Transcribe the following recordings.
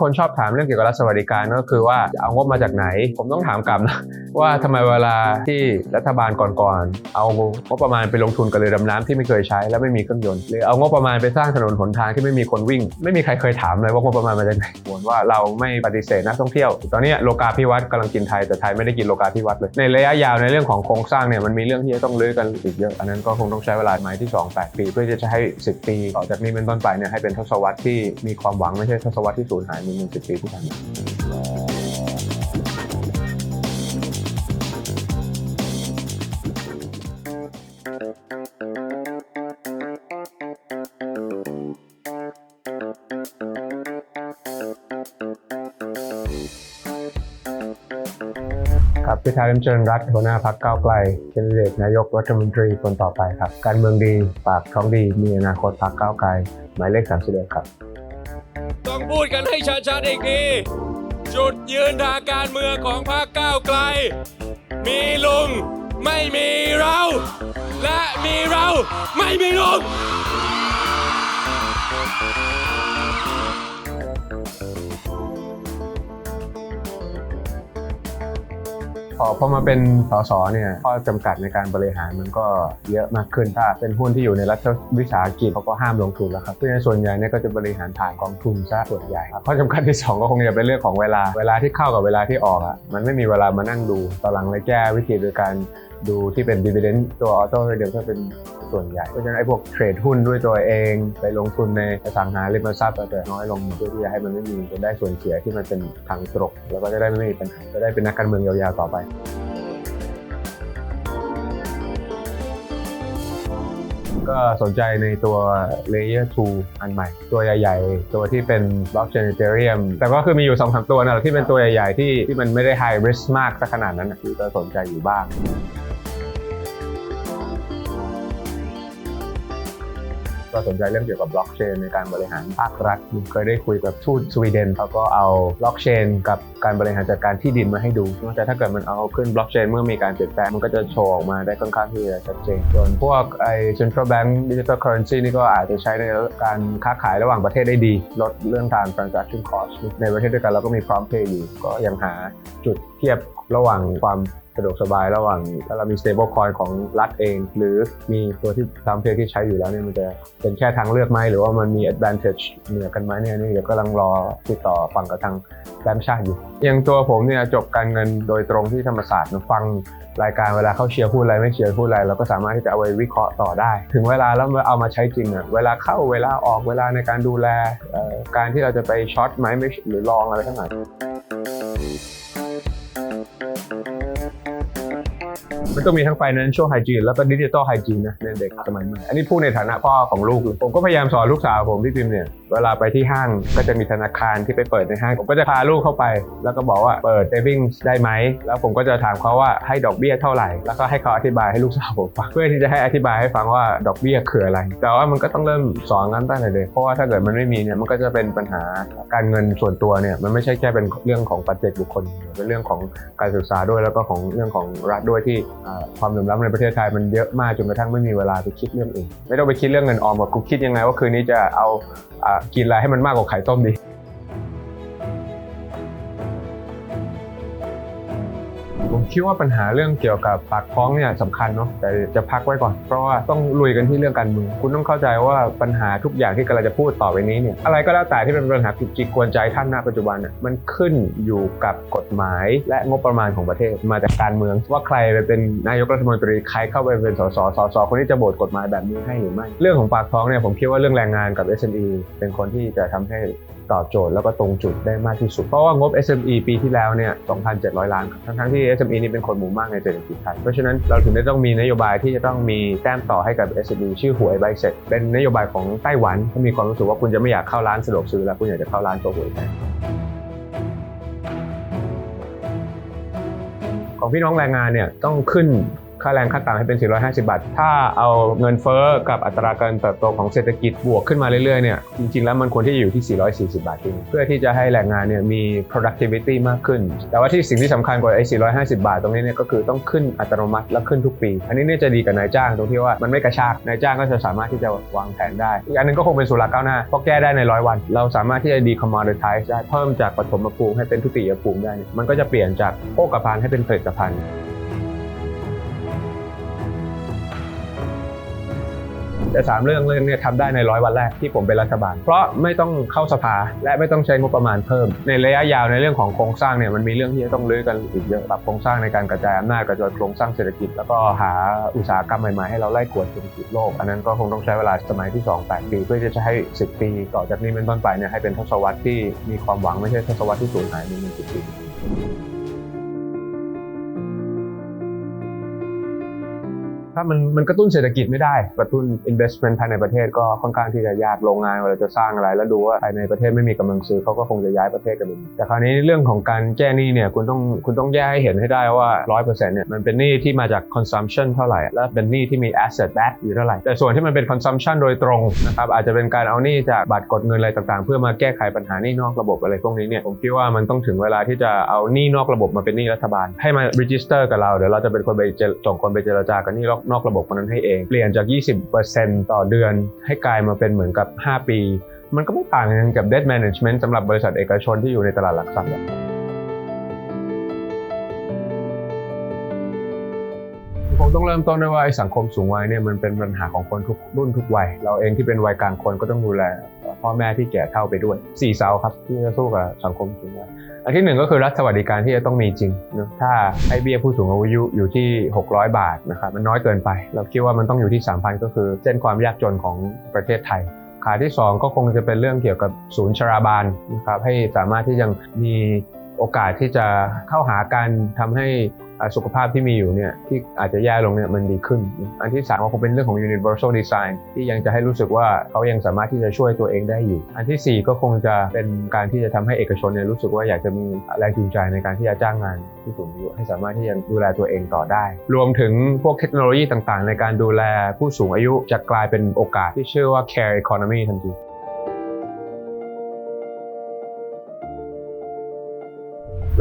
คนชอบถามเรื่องเกี่ยวกับรัฐสวัสดิการก็คือว่าเอางบมาจากไหน ผมต้องถามกลับนะว่าทำไมเวลาที่รัฐบาลก่อนๆเอางบประมาณไปลงทุนกับเรือดำน้ำที่ไม่เคยใช้และไม่มีเครื่องยนต์หรือเอางบประมาณไปสร้างถนนหนทางที่ไม่มีคนวิ่ง ไม่มีใครเคยถามเลยว่างบประมาณมาจากไหนเหมือนว่าเราไม่ปฏิเสธนักท่องเที่ยว ตอนนี้โลกาภิวัตน์กำลังกินไทยแต่ไทยไม่ได้กินโลกาภิวัตน์เลยในระยะยาวในเรื่องของโครงสร้างเนี่ยมันมีเรื่องที่จะต้องรื้อกันอีกเยอะอันนั้นก็คงต้องใช้เวลาหมายที่ 2 8 ปี เพื่อจะให้ 10 ปี ต่อจากนี้เป็นต้นไปเนี่ยให้เป็นทศวรรษที่มีความหวังไม่ใช่ทศวรรษที่สูญหายเหมือน10ปีที่ผ่านมาครับพิธาลิมเจริญรัตน์หัวหน้าพักก้าวไกลแคนเดตนายกรัฐมนตรีคนต่อไปครับ การเมืองดี ปากท้องดี มีอนาคตพักก้าวไกล หมายเลข31ครับ ชัดๆอีกทีจุดยืนทางการเมืองของพรรคก้าวไกล มีลุงไม่มีเรา และมีเราไม่มีลุง อพอมาเป็นสสเนี่ยข้อจำกัดในการบริหารมันก็เยอะมากขึ้นถ้าเป็นหุ้นที่อยู่ในรัฐวิสาหกิจเขาก็ห้ามลงทุนแล้วครับเพราะฉะนั้นส่วนใหญ่เนี่ยก็จะบริหารผ่านกองทุนซะส่วนใหญ่ครับข้อจำกัดที่สองก็คงจะเป็นเรื่องของเวลาเวลาที่เข้ากับเวลาที่ออกอะมันไม่มีเวลามานั่งดูตอนหลังเลยแก้วิธีโดยการ ดูที่เป็น dividend ตัวออโต้เดียวก็เป็นส่วนใหญ่ เพราะฉะนั้นไอ้พวกเทรดหุ้นด้วยตัวเอง ไปลงทุนในอสังหาริมทรัพย์อาจจะน้อยลงเพื่อที่จะให้มันไม่มีจะได้ส่วนเสียที่มันเป็นทางตรงแล้วก็จะได้ไม่มีปัญหาจะได้เป็นนักการเมืองยาวๆต่อไปก็สนใจในตัว Layer 2 อันใหม่ ตัวใหญ่ ๆ ตัวที่เป็น Blockchain Ethereum แต่ก็คือมีอยู่2อสตัวนะที่เป็นตัวใหญ่ ๆ ที่ที่มันไม่ได้ high risk มากสักขนาดนั้นนะก็สนใจอยู่บ้าง ก็สนใจเรื่องเกี่ยวกับบล็อกเชนในการบริหารภาครัฐเคยได้คุยกับทูตสวีเดนเขาก็เอาบล็อกเชนกับการบริหารจัดการที่ดินมาให้ดูแต่ถ้าเกิดมันเอาขึ้นบล็อกเชนเมื่อมีการเปลี่ยนแปลงมันก็จะโชว์ออกมาได้ค่อนข้างที่จะชัดเจนส่วนพวกไอ้ central bank digital currency นี่ก็อาจจะใช้ในการค้าขายระหว่างประเทศได้ดี ลดเรื่องการ transaction cost ในประเทศด้วยกันเราก็มี prompt pay อยู่ก็ยังหาจุดเทียบระหว่างความสะดวกสบายระหว่างถ้าเรามี stable coin ของรัฐเอง หรือมีตัวที่ทำเพย์ที่ใช้อยู่แล้วเนี่ยมันจะเป็นแค่ทางเลือกไหมหรือว่ามันมี advantage เหนือกันไหมเนี่ยนี่เดี๋ยวก็กำลังรอติดต่อฟังกับทางแบงก์ชาติอยู่อย่างตัวผมเนี่ยจบการเงินโดยตรงที่ธรรมศาสตร์นฟังรายการเวลาเขาเชียร์พูดอะไรไม่เชียร์พูดอะไรเราก็สามารถที่จะเอาไปวิเคราะห์ต่อได้ ถึงเวลาแล้วเอามาใช้จริงอะเวลาเข้าเวลาออกเวลาในการดูแลการที่เราจะไปช็อตไหมไม่หรือลองอะไรทั้งหลาย มันต้องมีทั้ง financial hygiene แล้วก็ digital hygiene นะในเด็กสมัยใหม่อันนี้พูดในฐานะพ่อของลูกเลยผมก็พยายามสอนลูกสาวผมพี่พิมพ์เนี่ยเวลาไปที่ห้างก็จะมีธนาคารที่ไปเปิดในห้าง ผมก็จะพาลูกเข้าไป แล้วก็บอกว่าเปิด savings ได้ไหม แล้วผมก็จะถามเขาว่าให้ดอกเบี้ยเท่าไหร่ แล้วก็ให้เขาอธิบายให้ลูกสาวผมฟังเพื่อที่จะให้อธิบายให้ฟังว่าดอกเบี้ยคืออะไร แต่ว่ามันก็ต้องเริ่มสอนกันตั้งแต่เด็กเพราะว่าถ้าเกิดมันไม่มีเนี่ยมันก็จะเป็นปัญหาการเงินส่วนตัวเนี่ยมันไม่ใช่แค่เป็นเรื่องของปัจเจกบุคคลเป็นเรื่องของการศึกษาด้วยแล้วก็ของเรื่องของรัฐด้วยที่อ่าความเหลื่อมล้ำในประเทศไทยมันเยอะมากจนกระทั่งไม่มีเวลาไปคิดเรื่องอื่น ไม่ต้องไปคิดเรื่องเงินออมว่ากูคิดยังไงว่าคืนนี้จะเอาอ่ากินอะไรให้มันมากกว่าไข่ต้มดี ผมคิดว่าปัญหาเรื่องเกี่ยวกับปากท้องเนี่ยสำคัญเนาะแต่จะพักไว้ก่อน เพราะว่าต้องลุยกันที่เรื่องการเมืองคุณต้องเข้าใจว่าปัญหาทุกอย่างที่กำลังจะพูดต่อไปนี้เนี่ยอะไรก็แล้วแต่ที่เป็นปัญหาจุกจิกกวนใจท่านณปัจจุบันน่ะมันขึ้นอยู่กับกฎหมายและงบประมาณของประเทศมาจากการเมือง ว่าใครไปเป็นนายกรัฐมนตรีใครเข้าไปเป็นสสสสคนที่จะโบทกฎหมายแบบนี้ให้หรือไม่ เรื่องของปากท้องเนี่ยผมคิดว่าเรื่องแรงงานกับ SME เป็นคนที่จะทำให้ ตอบโจทย์แล้วก็ตรงจุดได้มากที่สุด เพราะว่างบ SME ปีที่แล้วเนี่ย 2,700 ล้านครับทั้งๆที่ SME นี่เป็นคนหมู่มากในเศรษฐกิจไทย เพราะฉะนั้นเราถึงได้ต้องมีนโยบายที่จะต้องมีแต้มต่อให้กับ SME ชื่อหวยใบเสร็จ เป็นนโยบายของไต้หวันที่มีความรู้สึกว่าคุณจะไม่อยากเข้าร้านสะดวกซื้อแล้วคุณอยากจะเข้าร้านโชว์หวยแทนของพี่น้องแรงงานเนี่ยต้องขึ้น ค่าแรงขั้นต่ำให้เป็น 450 บาท ถ้าเอาเงินเฟ้อกับอัตราการเติบโตของเศรษฐกิจบวกขึ้นมาเรื่อยๆเนี่ยจริงๆแล้วมันควรที่จะอยู่ที่ 440 บาทจริงเพื่อที่จะให้แรงงานเนี่ยมี productivity มากขึ้น แต่ว่าที่สิ่งที่สำคัญกว่าไอ้450 บาทตรงนี้เนี่ยก็คือต้องขึ้นอัตโนมัติและขึ้นทุกปี อันนี้เนี่ยจะดีกับนายจ้างตรงที่ว่ามันไม่กระชากนายจ้างก็จะสามารถที่จะวางแผนได้อีกอันหนึงก็คงเป็นสุราก้าวหน้าเพราะแก้ได้ในร้อยวัน เราสามารถที่จะ decommoditize ได้เพิ่มจากปฐมภูมิให้เป็นทุติยภูมิได้เนี่ยมันก็จะเปลี่ยนจากโภคภัณฑ์ให้เป็นผลิตภัณฑ์ สามเรื่องเรื่องเนี้ทำได้ในร้อยวันแรกที่ผมเป็นรัฐบาล เพราะไม่ต้องเข้าสภาและไม่ต้องใช้งบประมาณเพิ่ม ในระยะยาวในเรื่องของโครงสร้างเนี่ยมันมีเรื่องที่จะต้องลื้อกันอีกเยอะปรับโครงสร้างในการกระจายอำนาจกระจายโครงสร้างเศรษฐกิจ แล้วก็หาอุตสาหกรรมใหม่ๆให้เราไล่กวดเศรษฐกิจโลก อันนั้นก็คงต้องใช้เวลาสมัยที่2 8ปีเพื่อจะให้ 10 ปีต่อจากนี้เป็นต้นไปเนี่ยให้เป็นทศวรรษที่มีความหวังไม่ใช่ทศวรรษที่สูญหายในหนึ่งสิบปี ถ้ามันมันกระตุ้นเศรษฐกิจไม่ได้กระตุ้น investment ภายในประเทศก็ค่อนข้างที่จะยากโรงงานเวลาจะสร้างอะไร แล้วดูว่าภายในประเทศไม่มีกำลังซื้อเขาก็คงจะย้ายประเทศกันไปแต่คราวนี้เรื่องของการแก้หนี้เนี่ยคุณต้องคุณต้องแยกให้เห็นให้ได้ว่า 100%เนี่ยมันเป็นหนี้ที่มาจาก consumption เท่าไหร่ และเป็นหนี้ที่มี asset back อยู่เท่าไหร่ แต่ส่วนที่มันเป็น consumption โดยตรงนะครับอาจจะเป็นการเอาหนี้จากบัตรกดเงินอะไรต่างๆ เพื่อมาแก้ไขปัญหาหนี้นอกระบบอะไรพวกนี้เนี่ยผมคิดว่ามันต้องถึงเวลาที่จะเอาหนี้นอกระบบมาเป็นหนี้รัฐบาล ให้มา register กับเราเดี๋ยวเราจะเป็นคนไปส่งคนไปเจรจากับหนี้นอกนอกระบบคนนั้นให้เอง เปลี่ยนจาก 20%ต่อเดือนให้กลายมาเป็นเหมือนกับ 5 ปี มันก็ไม่ต่างกันกับ debt management สำหรับบริษัทเอกชนที่อยู่ในตลาดหลักทรัพย์ผมต้องเริ่มต้นด้วยว่าไอ้สังคมสูงวัยเนี่ยมันเป็นปัญหาของคนทุกรุ่นทุกวัย เราเองที่เป็นวัยกลางคนก็ต้องดูแล พ่อแม่ที่แก่เฒ่าไปด้วยสี่เสาครับที่จะสู้กับสังคมสูงวัยอันที่หนึ่งก็คือรัฐสวัสดิการที่จะต้องมีจริงนะถ้าให้เบี้ยผู้สูงอายุอยู่ที่ 600 บาทนะครับมันน้อยเกินไป เราคิดว่ามันต้องอยู่ที่ 3,000 ก็คือเส้นความยากจนของประเทศไทยขาที่ 2 ก็คงจะเป็นเรื่องเกี่ยวกับศูนย์ชราบาลนะครับให้สามารถที่ยังมี โอกาสที่จะเข้าหาการทำให้สุขภาพที่มีอยู่เนี่ยที่อาจจะแย่ลงเนี่ยมันดีขึ้น อันที่3ก็คงเป็นเรื่องของ universal design ที่ยังจะให้รู้สึกว่าเขายังสามารถที่จะช่วยตัวเองได้อยู่ อันทีสี่4 ก็คงจะเป็นการที่จะทำให้เอกชนเนี่ยรู้สึกว่าอยากจะมีแรงจูงใจในการที่จะจ้างงานผู้สูงอายุให้สามารถที่จะดูแลตัวเองต่อได้ รวมถึงพวกเทคโนโลยีต่างๆ ในการดูแลผู้สูงอายุจะกลายเป็นโอกาสที่ชื่อว่า care economy ทันที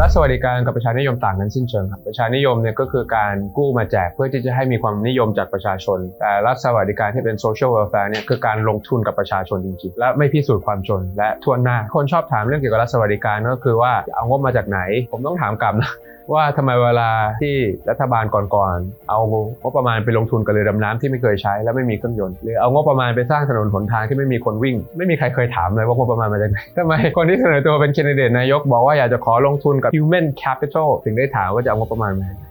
รัฐสวัสดิการกับประชานิยมต่างกันสิ้นเชิงครับประชานิยมเนี่ยก็คือการกู้มาแจกเพื่อที่จะให้มีความนิยมจากประชาชน แต่รัฐสวัสดิการที่เป็น social welfare เนี่ยคือการลงทุนกับประชาชนจริงๆและไม่พิสูจน์ความจนและทวนหน้า คนชอบถามเรื่องเกี่ยวกับรัฐสวัสดิการก็คือว่าเอางบมาจากไหน ผมต้องถามกลับนะว่าทำไมเวลาที่รัฐบาลก่อนๆ เอางบประมาณไปลงทุนกับเรือดำน้ำที่ไม่เคยใช้และไม่มีเครื่องยนต์หรือเอางบประมาณไปสร้างถนนหนทางที่ไม่มีคนวิ่ง ไม่มีใครเคยถามเลยว่างบประมาณมาจากไหนทำไมคนที่เสนอตัวเป็นแคนดิเดตนายกบอกว่าอยากจะขอลงทุนกับ human capital ถึงได้ถามว่าจะเอางบประมาณมาจากไหน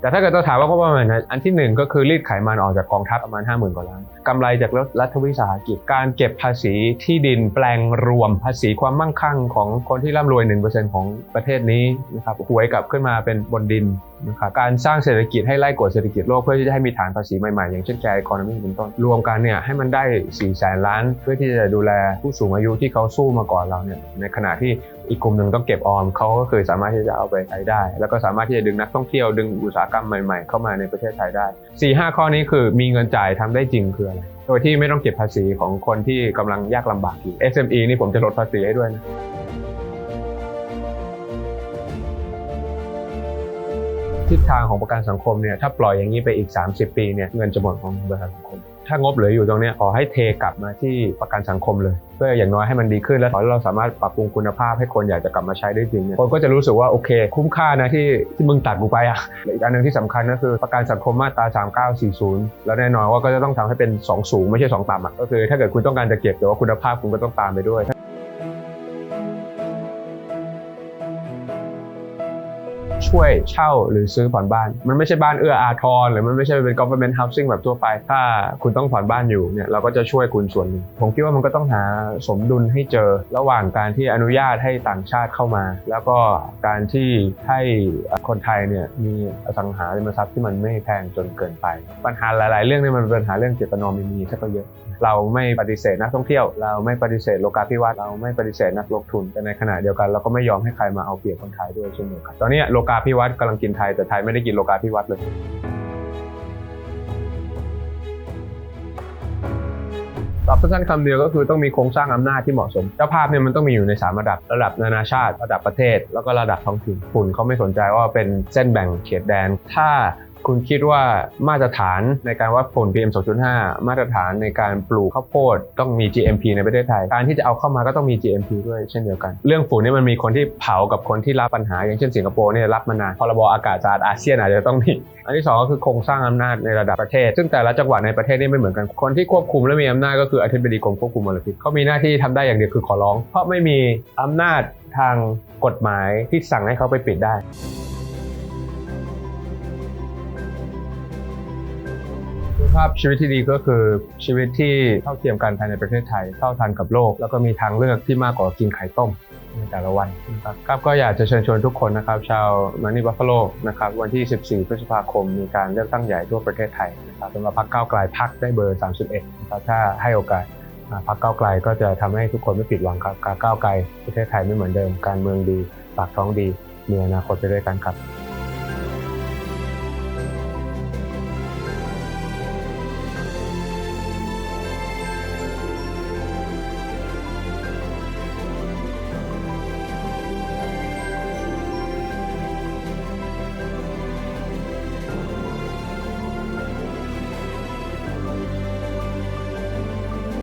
แต่ถ้าเกิดเราถามว่างบประมาณไหนอันที่หนึ่งก็คือรีดไขมันออกจากกองทัพประมาณ 50,000กว่าล้านกำไรจากรัฐวิสาหกิจการเก็บภาษีที่ดินแปลงรวมภาษีความมั่งคั่งของคนที่ร่ำรวย 1%ของประเทศนี้นะครับหวยกลับขึ้นมาเป็นบนดินนะครับการสร้างเศรษฐกิจให้ไล่กดเศรษฐกิจโลกเพื่อที่จะให้มีฐานภาษีใหม่ๆ อย่างเช่นแกร์คอนมีเป็นต้นรวมกันเนี่ยให้มันได้4แสนล้าน เพื่อที่จะดูแลผู้สูงอายุที่เขาสู้มาก่อนเราเนี่ยในขณะที่อีกกลุ่มหนึ่งต้องเก็บออมเขาก็คือสามารถที่จะเอาไปใช้ได้ แล้วก็สามารถที่จะดึงนักท่องเที่ยวดึงอุตสาหกรรมใหม่ๆ เข้ามาในประเทศไทยได้4-5ข้อนี้คือมีเงินจ่ายทำได้จริงคืออะไรโดยที่ไม่ต้องเก็บภาษีของคนที่กำลังยากลำบากอยู่ SME นี่ผมจะลดภาษีให้ด้วยนะทิศทางของประกันสังคมเนี่ยถ้าปล่อยอย่างนี้ไปอีก 30 ปีเนี่ยเงินจะหมดของประกันสังคม ถ้างบเหลืออยู่ตรงนี้ขอให้เทกลับมาที่ประกันสังคมเลย เพื่ออย่างน้อยให้มันดีขึ้นแล้วขอเราสามารถปรับปรุงคุณภาพให้คนอยากจะกลับมาใช้ได้จริงเนี่ยคนก็จะรู้สึกว่าโอเค คุ้มค่านะที่ที่มึงตัดกูไปอะอีกอันหนึ่งที่สำคัญก็คือประกันสังคมมาตรา 3940 แล้วแน่นอนว่าก็จะต้องทำให้เป็น 2 สูงไม่ใช่ 2 ต่ำอะก็คือถ้าเกิดคุณต้องการจะเก็บแต่ว่าคุณภาพคุณก็ต้องตามไปด้วย ช่วยเช่าหรือซื้อผ่อนบ้าน มันไม่ใช่บ้านเอื้ออาทรหรือมันไม่ใช่เป็น government housing แบบทั่วไป ถ้าคุณต้องผ่อนบ้านอยู่เนี่ยเราก็จะช่วยคุณส่วนหนึ่งผมคิดว่ามันก็ต้องหาสมดุลให้เจอระหว่างการที่อนุญาตให้ต่างชาติเข้ามา แล้วก็การที่ให้คนไทยเนี่ยมีอสังหาริมทรัพย์ที่มันไม่แพงจนเกินไป ปัญหาหลาย ๆ เรื่องเนี่ยมันเป็นปัญหาเรื่องเจตนอมินีซะก็เยอะ เราไม่ปฏิเสธนักท่องเที่ยว เราไม่ปฏิเสธโลกาภิวัตน์เราไม่ปฏิเสธนักลงทุน แต่ในขณะเดียวกันเราก็ไม่ยอมให้ใครมาเอาเปรียบคนไทยด้วยเช่นเดียวกันตอนนี้โลกาภิวัตน์กำลังกินไทยแต่ไทยไม่ได้กินโลกาภิวัตน์เลยตอบสั้นๆคำเดียวก็คือต้องมีโครงสร้างอำนาจที่เหมาะสม เจ้าภาพเนี่ยมันต้องมีอยู่ใน 3 ระดับ ระดับนานาชาติ ระดับประเทศ แล้วก็ระดับท้องถิ่น ฝุ่นเขาไม่สนใจว่าเป็นเส้นแบ่งเขตแดน ถ้า คุณคิดว่ามาตรฐานในการวัดฝุ่น PM 2.5 มาตรฐานในการปลูกข้าวโพดต้องมี GMP ในประเทศไทย การที่จะเอาเข้ามาก็ต้องมี GMP ด้วยเช่นเดียวกัน เรื่องฝุ่นนี่มันมีคนที่เผากับคนที่รับปัญหา อย่างเช่นสิงคโปร์เนี่ยรับมานานพรบอากาศสะอาดอาเซียนอาจจะต้องมีอันที่สองก็คือโครงสร้างอำนาจในระดับประเทศ ซึ่งแต่ละจังหวัดในประเทศนี่ไม่เหมือนกัน คนที่ควบคุมและมีอำนาจก็คืออธิบดีกรมควบคุมมลพิษเขามีหน้าที่ทำได้อย่างเดียวคือขอร้อง เพราะไม่มีอำนาจทางกฎหมายที่สั่งให้เขาไปปิดได้ ภาพชีวิตที่ดีก็คือชีวิตที่เท่าเทียมกันภายในประเทศไทยเท่าทันกับโลก แล้วก็มีทางเลือกที่มากกว่ากินไข่ต้มในแต่ละวันนะครับครับก็อยากจะเชิญชวนทุกคนนะครับ ชาวมานี่บัฟฟาโลนะครับวันที่ 14 พฤษภาคมมีการเลือกตั้งใหญ่ทั่วประเทศไทยนะครับสำหรับพรรคก้าวไกลพักได้เบอร์ 31นะครับถ้าให้โอกาสพรรคก้าวไกลก็จะทำให้ทุกคนไม่ผิดหวังครับการก้าวไกลประเทศไทยไม่เหมือนเดิมการเมืองดีปากท้องดีมีอนาคตไปด้วยกันครับ